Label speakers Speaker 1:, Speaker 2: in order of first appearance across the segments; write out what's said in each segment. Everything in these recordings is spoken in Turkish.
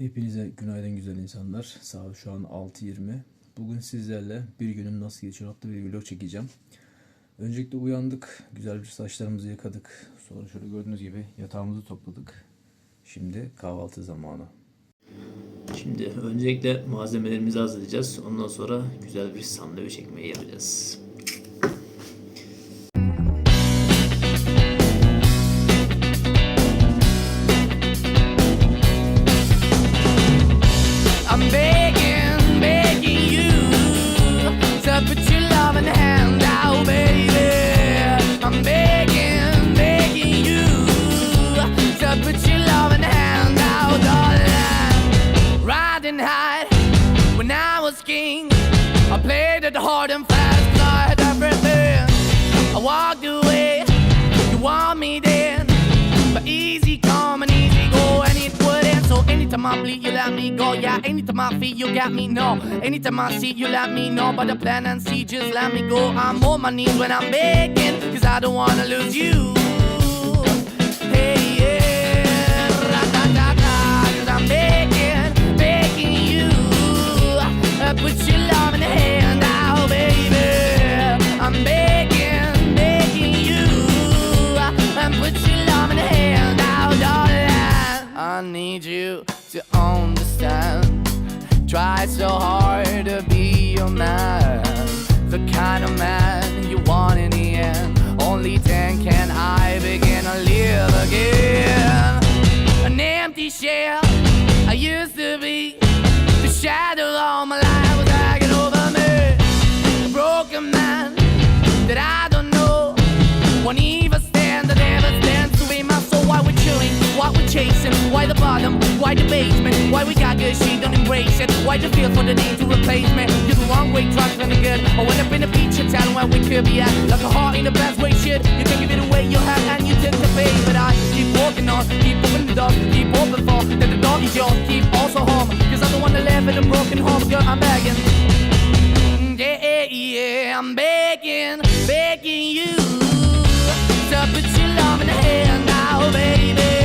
Speaker 1: Hepinize günaydın güzel insanlar. Saat şu an 6.20. Bugün sizlerle bir günüm nasıl geçiyor adlı bir vlog çekeceğim. Öncelikle uyandık. Güzel bir saçlarımızı yıkadık. Sonra şöyle gördüğünüz gibi yatağımızı topladık. Şimdi kahvaltı zamanı. Şimdi öncelikle malzemelerimizi hazırlayacağız. Ondan sonra güzel bir sandviç ekmeği yapacağız.
Speaker 2: When I was king, I played it hard and fast, I had everything. I walked away, you want me then, but easy come and easy go, and it wouldn't. So anytime I bleed, you let me go. Yeah, anytime I feel, you got me. No, anytime I see, you let me know. But the plan and see, just let me go. I'm on my knees when I'm begging, cause I don't wanna lose you. Love in hand out, darling. I need you to understand. Try so hard to be your man, the kind of man you want in the end. Only then can I begin to live again. An empty shell I used to be. The shadow all my life why the basement, why we got good, she don't embrace it. Why the feel for the need to replace me? You're the wrong way, trying to good. I went up in a feature town where we could be at. Like a heart in the best way, shit. You can give it away, you have, and you take the pay. But I keep walking on, keep opening the door, keep open for that the door is yours, keep also home. Cause I'm the one that live in a broken home, girl, I'm begging. Yeah, yeah, yeah, I'm begging, begging you to put your love in the hand now, baby.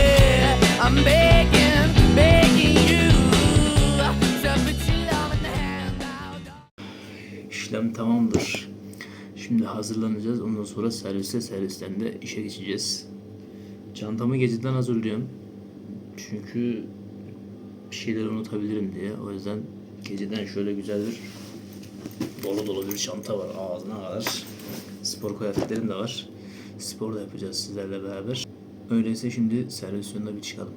Speaker 1: İşlem tamamdır. Şimdi hazırlanacağız. Ondan sonra servise servisten de işe geçeceğiz. Çantamı geceden hazırlıyorum. Çünkü bir şeyleri unutabilirim diye. O yüzden geceden şöyle güzel bir dolu dolu bir çanta var ağzına kadar. Spor kıyafetlerim de var. Spor da yapacağız sizlerle beraber. Öyleyse şimdi servis yoluna bir çıkalım.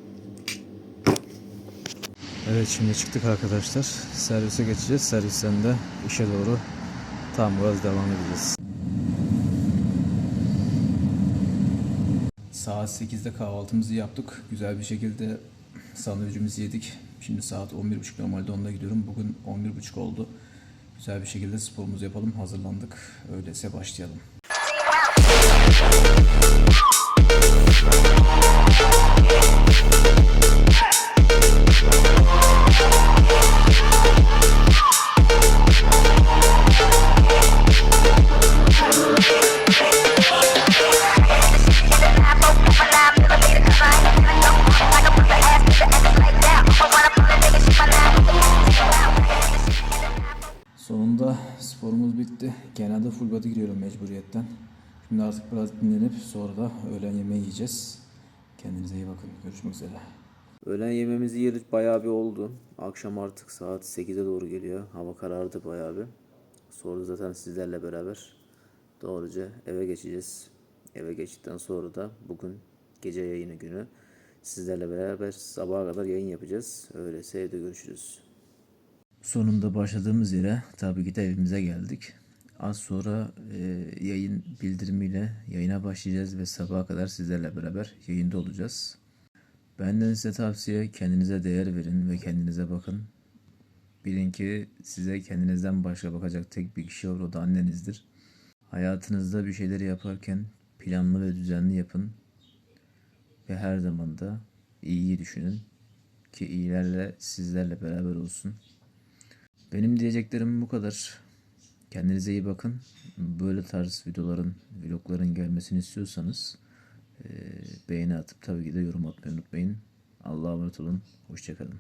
Speaker 1: Evet şimdi çıktık arkadaşlar. Servise geçeceğiz. Servisten de işe doğru tam gaz devam edeceğiz. Saat 8'de kahvaltımızı yaptık. Güzel bir şekilde sandviçimizi yedik. Şimdi saat 11.30 normalde 10'da gidiyorum. Bugün 11.30 oldu. Güzel bir şekilde sporumuzu yapalım. Hazırlandık. Öyleyse başlayalım. Sonunda sporumuz bitti. Genelde full body giriyorum mecburiyetten. Şimdi artık biraz dinlenip sonra da öğlen yemeği yiyeceğiz. Kendinize iyi bakın. Görüşmek üzere.
Speaker 3: Öğlen yememizi yedik bayağı bir oldu. Akşam artık saat 8'e doğru geliyor. Hava karardı bayağı bir. Sonra zaten sizlerle beraber doğruca eve geçeceğiz. Eve geçtikten sonra da bugün gece yayını günü sizlerle beraber sabaha kadar yayın yapacağız. Öyleyse evde görüşürüz.
Speaker 1: Sonunda başladığımız yere tabii ki de evimize geldik. Az sonra e, yayın bildirimiyle yayına başlayacağız ve sabaha kadar sizlerle beraber yayında olacağız. Benden size tavsiye kendinize değer verin ve kendinize bakın. Bilin ki size kendinizden başka bakacak tek bir kişi var o da annenizdir. Hayatınızda bir şeyleri yaparken planlı ve düzenli yapın. Ve her zaman da iyiyi düşünün ki iyilerle sizlerle beraber olsun. Benim diyeceklerim bu kadar. Kendinize iyi bakın. Böyle tarz videoların, vlogların gelmesini istiyorsanız eee, beğeni atıp tabii ki de yorum atmayı unutmayın. Allah'a emanet olun. Hoşçakalın.